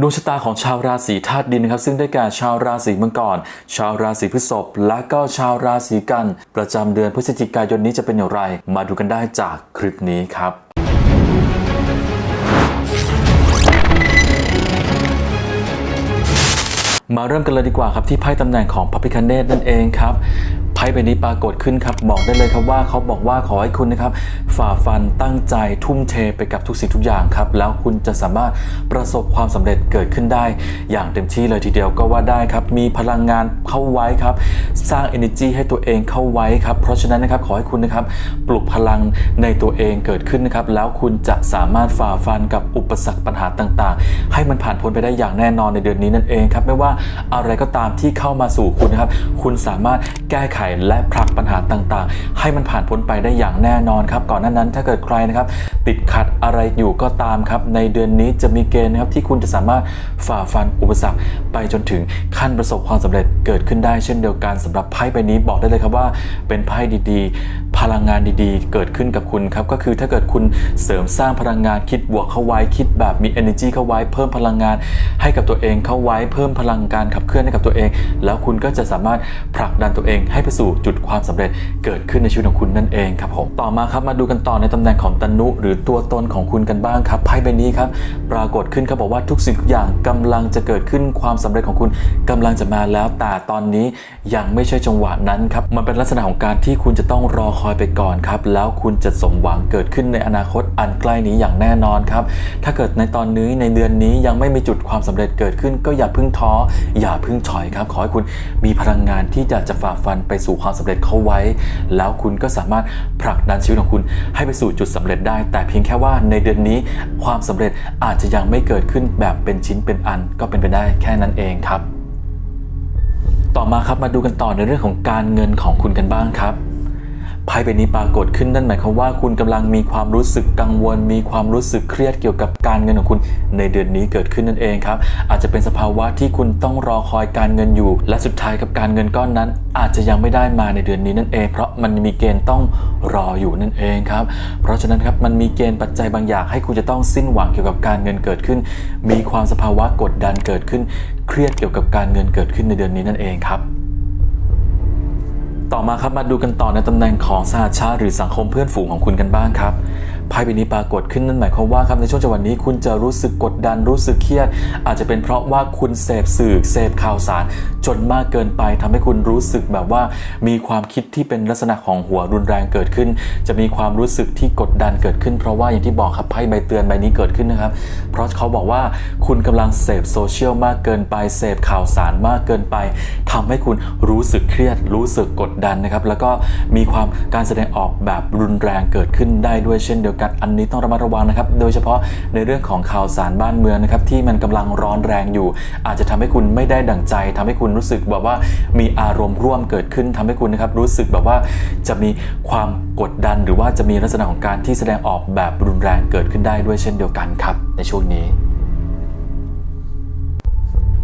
ดวงชะตาของชาวราศีธาตุดินนะครับ ซึ่งได้แก่ชาวราศีมังกร ชาวราศีพฤษภและก็ชาวราศีกัน ประจำเดือนพฤศจิกายนนี้จะเป็นอย่างไร มาดูกันได้จากคลิปนี้ครับมาเริ่มกันเลยดีกว่าครับที่ไพ่ตำแหน่งของพระพิคเนตนั่นเองครับ พ่ใบนี้ปรากฏขึ้นครับบอกได้เลยครับว่าเขาบอกว่าขอให้คุณนะครับฝ่าฟันตั้งใจทุ่มเทไปกับทุกสิ่งทุกอย่างครับ แล้วคุณจะสามารถประสบความสำเร็จเกิดขึ้นได้ อย่างเต็มที่เลยทีเดียวก็ว่าได้ครับ มีพลังงานเข้าไว้ครับ สร้าง energy ให้ตัวเองเข้าไว้ครับเพราะฉะนั้นนะครับขอให้คุณนะครับปลุกพลังในตัวเองเกิดขึ้นนะครับแล้วคุณจะสามารถฝ่าฟันกับอุปสรรคปัญหาต่างๆ ให้มันผ่านพ้นไปได้อย่างแน่นอนในเดือนนี้นั่นเองครับไม่ว่าอะไรก็ตามที่เข้ามาสู่คุณนะครับคุณสามารถแก้ไขและผลักปัญหาต่างๆ ให้มันผ่านพ้นไปได้อย่างแน่นอนครับ ก่อนหน้านั้นถ้าเกิดใครนะครับ ติดขัดอะไรอยู่ก็ตามครับ ในเดือนนี้จะมีเกณฑ์นะครับที่คุณจะสามารถฝ่าฟันอุปสรรคไปจนถึงขั้นประสบความสำเร็จเกิดขึ้นได้เช่นเดียวกันสำหรับไพ่ใบนี้บอกได้เลยครับว่า เป็นไพ่ดีๆ พลังงานดีๆ เกิดขึ้นกับคุณครับก็คือถ้าเกิดคุณเสริมสร้างพลังงานคิดบวกเข้าไว้คิดแบบมี energy เข้าไว้เพิ่มพลังงานให้กับตัวเองเข้าไว้เพิ่มพลังการขับเคลื่อนให้กับตัวเอง แล้วคุณก็จะสามารถผลักดันตัวเองให้ไปสู่จุดความสำเร็จเกิดขึ้นในชีวิตของคุณนั่นเองครับผมต่อมาครับมาดูกันต่อในตำแหน่งของตนุ หรือตัวตนของคุณกันบ้างครับไพ่ใบนี้ครับปรากฏขึ้นครับบอกว่าทุกสิ่งทุกอย่างกำลังจะเกิดขึ้นความสำเร็จของคุณกำลังจะมาแล้วแต่ตอนนี้ยังไม่ใช่จังหวะนั้นครับมันเป็นลักษณะของการที่คุณจะต้องรอคอยไปก่อนครับแล้วคุณจะสมหวังเกิดขึ้นในอนาคตอันใกล้นี้อย่างแน่นอนครับถ้าเกิดในตอนนี้ในเดือนนี้ยังไม่มีจุดความสำเร็จเกิดขึ้น ก็อย่าพิ่งท้ออย่าพิ่งถอยครับขอให้คุณมีพลังงานที่จะจะฝ่าฟันไปสู่ความสำเร็จเขาไว้ แล้วคุณก็สามารถผลักดันชีวิตของคุณให้ไปสู่จุดสำเร็จได้ แต่เพียงแค่ว่าในเดือนนี้ความสำเร็จอาจจะยังไม่เกิดขึ้นแบบเป็นชิ้นเป็นอันก็เป็นไปได้แค่นั้นเองครับ ต่อมาครับมาดูกันต่อในเรื่องของการเงินของคุณกันบ้างครับ ไพ่ใบนี้ปรากฏขึ้นนั่นหมายความว่าคุณกำลังมีความรู้สึกกังวล มีความรู้สึกเครียดเกี่ยวกับการเงินของคุณในเดือนนี้เกิดขึ้นนั่นเองครับ อาจจะเป็นสภาวะที่คุณต้องรอคอยการเงินอยู่ และสุดท้ายกับการเงินก้อนนั้น อาจจะยังไม่ได้มาในเดือนนี้นั่นเอง เพราะมันมีเกณฑ์ต้องรออยู่นั่นเองครับ เพราะฉะนั้นครับมันมีเกณฑ์ปัจจัยบางอย่าง ให้คุณจะต้องสิ้นหวังเกี่ยวกับการเงินเกิดขึ้น มีความสภาวะกดดันเกิดขึ้น เครียดเกี่ยวกับการเงินเกิดขึ้นในเดือนนี้นั่นเองครับ ต่อมาครับมาดูกันต่อในตำแหน่งของสหชาติหรือสังคมเพื่อนฝูงของคุณกันบ้างครับไพ่ใบนี้ปรากฏขึ้นนั่นหมายความว่าครับในช่วงจังหวะนี้คุณจะรู้สึกกดดันรู้สึกเครียด อาจจะเป็นเพราะว่าคุณเสพสื่อเสพข่าวสาร จนมากเกินไปทำให้คุณรู้สึกแบบว่า มีความคิดที่เป็นลักษณะของหัวรุนแรงเกิดขึ้น จะมีความรู้สึกที่กดดันเกิดขึ้น เพราะว่าอย่างที่บอกครับไพ่ใบเตือนใบนี้เกิดขึ้นนะครับ เพราะเขาบอกว่าคุณกำลังเสพโซเชียลมากเกินไปเสพข่าวสารมากเกินไปทำให้คุณรู้สึกเครียด รู้สึกกดดันนะครับแล้วก็มีความการแสดงออกแบบรุนแรงเกิดขึ้นได้ด้วยเช่นเดียวกันอันนี้ต้องระมัดระวังนะครับ โดยเฉพาะในเรื่องของข่าวสารบ้านเมืองนะครับที่มันกำลังร้อนแรงอยู่ อาจจะทำให้คุณไม่ได้ดั่งใจทำให้คุณรู้สึกแบบว่ามีอารมณ์ร่วมเกิดขึ้นทำให้คุณนะครับรู้สึกแบบว่าจะมีความกดดัน หรือว่าจะมีลักษณะของการที่แสดงออกแบบรุนแรงเกิดขึ้นได้ด้วยเช่นเดียวกันครับ ในช่วงนี้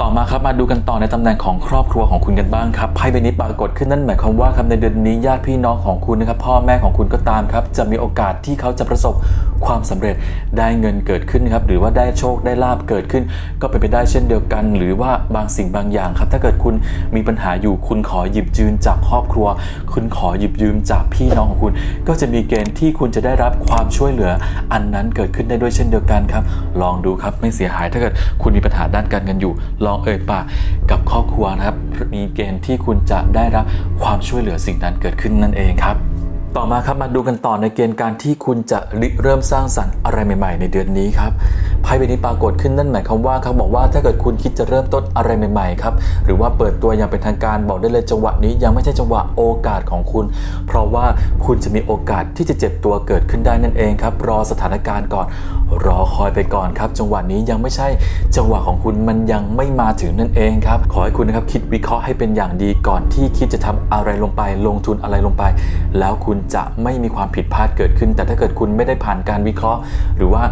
ต่อมาครับมาดูกันต่อในตำแหน่งของครอบครัวของคุณกันบ้างครับไพ่ใบนี้ปรากฏขึ้นนั่นหมายความว่าครับในเดือนนี้ญาติพี่น้องของคุณนะครับพ่อแม่ของคุณก็ตามครับจะมีโอกาสที่เขาจะประสบความสำเร็จได้เงินเกิดขึ้นครับหรือว่าได้โชคได้ลาบเกิดขึ้น ก็เป็นไปได้เช่นเดียวกัน หรือว่าบางสิ่งบางอย่างครับ ถ้าเกิดคุณมีปัญหาอยู่คุณขอหยิบยืมจากครอบครัว คุณขอหยิบยืมจากพี่น้องของคุณ ก็จะมีเกณฑ์ที่คุณจะได้รับความช่วยเหลือ อันนั้นเกิดขึ้นได้ด้วยเช่นเดียวกันครับ ลองดูครับไม่เสียหายถ้าเกิดคุณมีปัญหาด้านการเงินอยู่ลองเอ่ยปากกับครอบครัวนะครับ มีเกณฑ์ที่คุณจะได้รับความช่วยเหลือสิ่งนั้นเกิดขึ้นนั่นเองครับต่อมาครับมาดูกันต่อในเกณฑ์การที่คุณจะริเริ่มสร้างสรรค์อะไรใหม่ ๆ ในเดือนนี้ครับ ไพ่ใบนี้ปรากฏขึ้นนั่นหมายความว่าเขาบอกว่าถ้าเกิดคุณคิดจะเริ่มต้นอะไรใหม่ๆครับหรือว่าเปิดตัวอย่างเป็นทางการบอกได้เลยจังหวะนี้ยังไม่ใช่จังหวะโอกาสของคุณ เพราะว่าคุณจะมีโอกาสที่จะเจ็บตัวเกิดขึ้นได้นั่นเองครับรอสถานการณ์ก่อน รอคอยไปก่อนครับ จังหวะนี้ยังไม่ใช่จังหวะของคุณมันยังไม่มาถึงนั่นเองครับขอให้คุณนะครับคิดวิเคราะห์ให้เป็นอย่างดีก่อนที่คิดจะทำอะไรลงไป ลงทุนอะไรลงไป แล้วคุณจะไม่มีความผิดพลาดเกิดขึ้น แต่ถ้าเกิดคุณไม่ได้ผ่านการวิเคราะห์ หรือว่า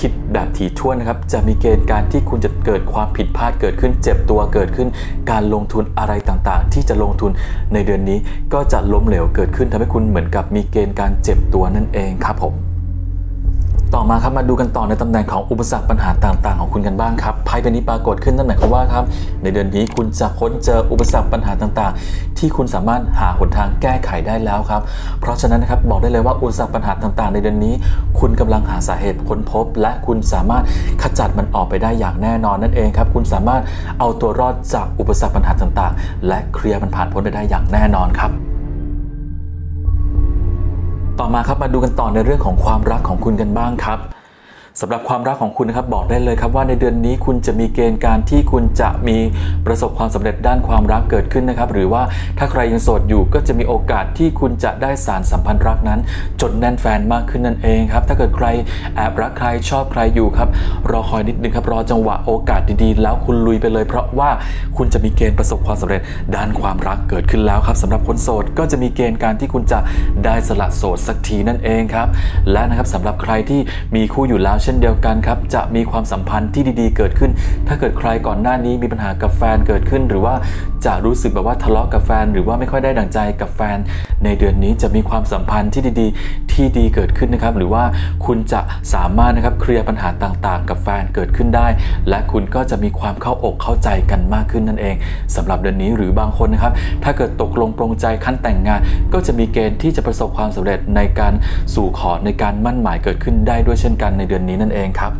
คิดแบบถี่ถ้วนนะครับจะมีเกณฑ์การที่คุณจะเกิดความผิดพลาดเกิดขึ้น เจ็บตัวเกิดขึ้น การลงทุนอะไรต่างๆ ที่จะลงทุนในเดือนนี้ก็จะล้มเหลวเกิดขึ้นทำให้คุณเหมือนกับมีเกณฑ์การเจ็บตัวนั่นเองครับผม ต่อมาครับมาดูกันต่อในตำแหน่งของอุปสรรคปัญหาต่างๆ ของคุณกันบ้างครับไพ่ใบนี้ปรากฏขึ้นนั่นหมายความว่าครับในเดือนนี้คุณจะค้นเจออุปสรรคปัญหาต่างๆ ที่คุณสามารถหาหนทางแก้ไขได้แล้วครับ เพราะฉะนั้นนะครับบอกได้เลยว่าอุปสรรคปัญหาต่างๆ ในเดือนนี้ คุณกำลังหาสาเหตุค้นพบ และคุณสามารถขจัดมันออกไปได้อย่างแน่นอนนั่นเองครับคุณสามารถเอาตัวรอดจากอุปสรรคปัญหาต่างๆ และเคลียร์มันผ่านพ้นไปได้อย่างแน่นอนครับ ต่อมาครับมาดูกันต่อในเรื่องของความรักของคุณกันบ้างครับ สำหรับความรักของคุณนะครับบอกได้เลยครับว่าในเดือนนี้คุณจะมีเกณฑ์การที่คุณจะมีประสบความสำเร็จด้านความรักเกิดขึ้นนะครับ หรือว่าถ้าใครยังโสดอยู่ก็จะมีโอกาสที่คุณจะได้สารสัมพันธ์รักนั้นจนแน่นแฟนมากขึ้นนั่นเองครับ ถ้าเกิดใครแอบรักใครชอบใครอยู่ครับ รอคอยนิดนึงครับรอจังหวะโอกาสดีๆ แล้วคุณลุยไปเลย เพราะว่าคุณจะมีเกณฑ์ประสบความสำเร็จด้านความรักเกิดขึ้นแล้วครับสำหรับคนโสดก็จะมีเกณฑ์การที่คุณจะได้สละโสดสักทีนั่นเองครับและนะครับสำหรับใครที่มีคู่อยู่แล้วเช่ช่นเดียวกันครับจะมีความสัมพันธ์ที่ดีๆ เกิดขึ้น ถ้าเกิดใครก่อนหน้านี้มีปัญหากับแฟนเกิดขึ้น หรือว่าจะรู้สึกแบบว่าทะเลาะกับแฟน หรือว่าไม่ค่อยได้ดั่งใจกับแฟน ในเดือนนี้จะมีความสัมพันธ์ที่ดีๆ ที่ดีเกิดขึ้นนะครับ หรือว่าคุณจะสามารถนะครับเคลียร์ปัญหาต่างๆ กับแฟนเกิดขึ้นได้ และคุณก็จะมีความเข้าอกเข้าใจกันมากขึ้นนั่นเองสำหรับเดือนนี้หรือบางคนนะครับ ถ้าเกิดตกลงปรงใจขั้นแต่งงาน ก็จะมีเกณฑ์ที่จะประสบความสำเร็จในการสู่ขอในการมั่นหมายเกิดขึ้นได้ด้วยเช่นกันในเดือนนี้นั่นเองครับ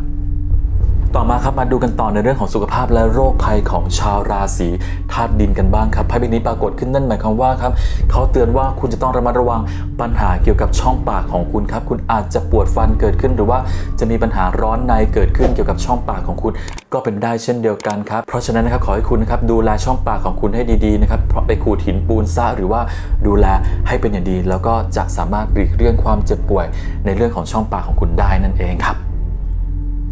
ต่อมาครับมาดูกันต่อในเรื่องของสุขภาพและโรคภัยของชาวราศีธาตุดินกันบ้างครับไพ่ใบนี้ปรากฏขึ้นนั่นหมายความว่าครับเขาเตือนว่าคุณจะต้องระมัดระวังปัญหาเกี่ยวกับช่องปากของคุณครับ คุณอาจจะปวดฟันเกิดขึ้น หรือว่าจะมีปัญหาร้อนในเกิดขึ้นเกี่ยวกับช่องปากของคุณก็เป็นได้เช่นเดียวกันครับ เพราะฉะนั้นนะครับขอให้คุณนะครับดูแลช่องปากของคุณให้ดีๆนะครับเพราะไปขูดหินปูนซ่าหรือว่าดูแลให้เป็นอย่างดี แล้วก็จะสามารถหลีกเลี่ยงความเจ็บป่วย ในเรื่องของช่องปากของคุณได้นั่นเองครับ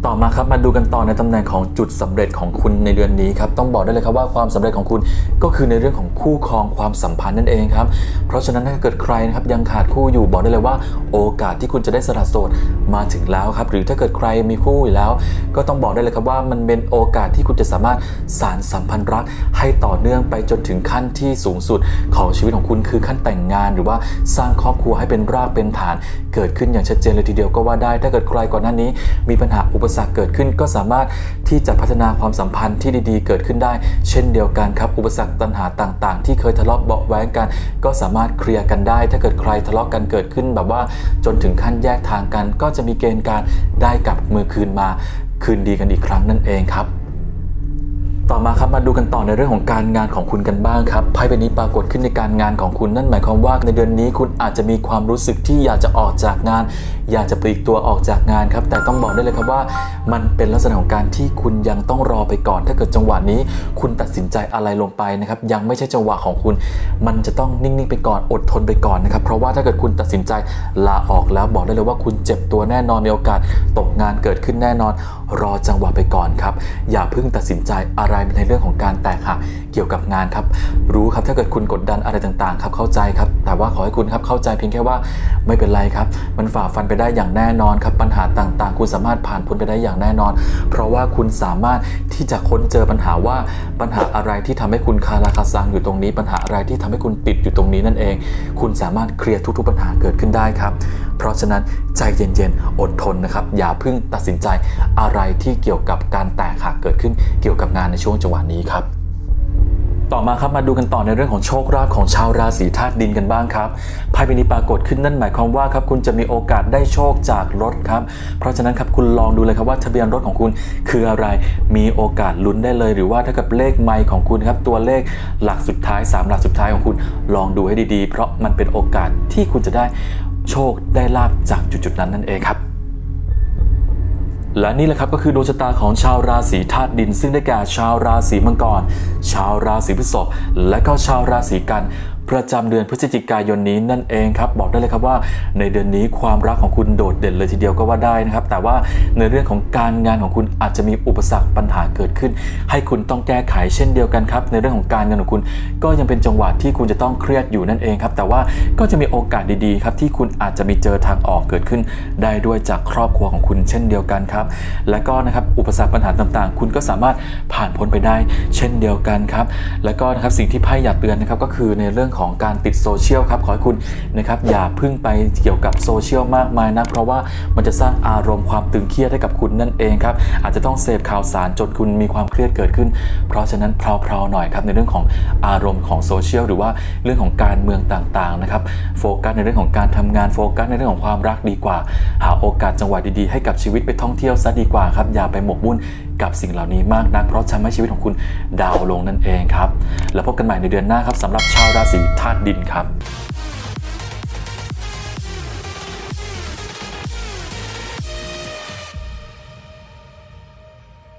ต่อมาครับมาดูกันต่อในตำแหน่งของจุดสำเร็จของคุณในเดือนนี้ครับต้องบอกได้เลยครับว่าความสำเร็จของคุณก็คือในเรื่องของคู่ครองความสัมพันธ์นั่นเองครับเพราะฉะนั้นถ้าเกิดใครนะครับยังขาดคู่อยู่บอกได้เลยว่า โอกาสที่คุณจะได้สละโสดมาถึงแล้วครับหรือถ้าเกิดใครมีคู่อยู่แล้ว ก็ต้องบอกได้เลยครับว่ามันเป็นโอกาสที่คุณจะสามารถสารสัมพันธ์รัก ให้ต่อเนื่องไปจนถึงขั้นที่สูงสุดของชีวิตของคุณคือขั้นแต่งงาน หรือว่าสร้างครอบครัวให้เป็นรากเป็นฐาน เกิดขึ้นอย่างชัดเจนเลยทีเดียวก็ว่าได้ ถ้าเกิดใครก่อนหน้านี้มีปัญหาอุปสรรคเกิดขึ้นก็สามารถที่จะพัฒนาความสัมพันธ์ที่ดีๆ เกิดขึ้นได้ เช่นเดียวกันครับ อุปสรรคตัณหาต่างๆ ที่เคยทะเลาะเบาะแว้งกัน ก็สามารถเคลียร์กันได้ ถ้าเกิดใครทะเลาะกันเกิดขึ้นแบบว่าจนถึงขั้นแยกทางกัน ก็จะมีเกณฑ์การได้กลับมือคืนมา คืนดีกันอีกครั้งนั่นเองครับ ต่อมาครับมาดูกันต่อในเรื่องของการงานของคุณกันบ้างครับไพ่ใบนี้ปรากฏขึ้นในการงานของคุณนั่นหมายความว่าในเดือนนี้คุณอาจจะมีความรู้สึกที่อยากจะออกจากงาน อยากจะปลีกตัวออกจากงานครับแต่ต้องบอกได้เลยครับว่า มันเป็นลักษณะของการที่คุณยังต้องรอไปก่อน ถ้าเกิดจังหวะนี้ คุณตัดสินใจอะไรลงไปนะครับยังไม่ใช่จังหวะของคุณ มันจะต้องนิ่งๆไปก่อนอดทนไปก่อนนะครับเพราะว่าถ้าเกิดคุณตัดสินใจลาออกแล้วบอกได้เลยว่าคุณเจ็บตัวแน่นอนมีโอกาสตกงานเกิดขึ้นแน่นอน รอจังหวะไปก่อนครับอย่าเพิ่งตัดสินใจอะไรในเรื่องของการแตกหักเกี่ยวกับงานครับ รู้ครับถ้าเกิดคุณกดดันอะไรต่างๆครับเข้าใจครับ แต่ว่าขอให้คุณครับเข้าใจเพียงแค่ว่าไม่เป็นไรครับ มันฝ่าฟันไปได้อย่างแน่นอนครับปัญหาต่างๆ คุณสามารถผ่านพ้นไปได้อย่างแน่นอน เพราะว่าคุณสามารถที่จะค้นเจอปัญหาว่าปัญหาอะไรที่ทำให้คุณคาราคาซังอยู่ตรงนี้ ปัญหาอะไรที่ทำให้คุณติดอยู่ตรงนี้นั่นเอง คุณสามารถเคลียร์ทุกๆปัญหาเกิดขึ้นได้ครับ เพราะฉะนั้นใจเย็นๆอดทนนะครับ อย่าเพิ่งตัดสินใจอะไรที่เกี่ยวกับการแตกหักเกิดขึ้นเกี่ยวกับงานในช่วงจังหวะนี้ครับ ต่อมาครับมาดูกันต่อในเรื่องของโชคลาภของชาวราศีธาตุดินกันบ้างครับไพ่ใบนี้ปรากฏขึ้นนั่นหมายความว่าครับคุณจะมีโอกาสได้โชคจากรถครับ เพราะฉะนั้นครับคุณลองดูเลยครับว่าทะเบียนรถของคุณคืออะไร มีโอกาสลุ้นได้เลย หรือว่าถ้ากับเลขไมค์ของคุณครับตัวเลขหลักสุดท้าย 3 หลักสุดท้ายของคุณลองดูให้ดีๆ เพราะมันเป็นโอกาสที่คุณจะได้โชคได้ลาบจากจุดๆนั้นนั่นเองครับ และนี่แหละครับก็คือดวงชะตาของชาวราศีธาตุดิน ซึ่งได้แก่ชาวราศีมังกร ชาวราศีพฤษภและก็ชาวราศีกัน ประจำเดือนพฤศจิกายนนี้นั่นเองครับบอกได้เลยครับว่าในเดือนนี้ความรักของคุณโดดเด่นเลยทีเดียวก็ว่าได้นะครับ แต่ว่าในเรื่องของการงานของคุณอาจจะมีอุปสรรคปัญหาเกิดขึ้น ให้คุณต้องแก้ไขเช่นเดียวกันครับ ในเรื่องของการเงินของคุณ ก็ยังเป็นจังหวะที่คุณจะต้องเครียดอยู่นั่นเองครับ แต่ว่าก็จะมีโอกาสดีๆครับที่คุณอาจจะมีเจอทางออกเกิดขึ้น ได้ด้วยจากครอบครัวของคุณเช่นเดียวกันครับ และก็นะครับอุปสรรคปัญหาต่างๆ คุณก็สามารถผ่านพ้นไปได้ เช่นเดียวกันครับ แล้วก็นะครับสิ่งที่ไพ่อยากเตือนนะครับก็คือในเรื่องของของการติดโซเชียลครับขอให้คุณนะครับอย่าพึ่งไปเกี่ยวกับโซเชียลมากมายนะเพราะว่ามันจะสร้างอารมณ์ความตึงเครียดให้กับคุณนั่นเองครับอาจจะต้องเสพข่าวสารจนคุณมีความเครียดเกิดขึ้น เพราะฉะนั้นเพลาๆหน่อยครับในเรื่องของอารมณ์ของโซเชียลหรือว่าเรื่องของการเมืองต่างๆนะครับโฟกัสในเรื่องของการทำงานโฟกัสในเรื่องของความรักดีกว่า หาโอกาสจังหวะดีๆให้กับชีวิตไปท่องเที่ยวซะดีกว่าครับอย่าไปหมกมุ่น กับสิ่งเหล่านี้มากนัก เพราะทำให้ชีวิตของคุณดาวลงนั่นเองครับ แล้วพบกันใหม่ในเดือนหน้าครับสำหรับชาวราศีธาตุดินครับ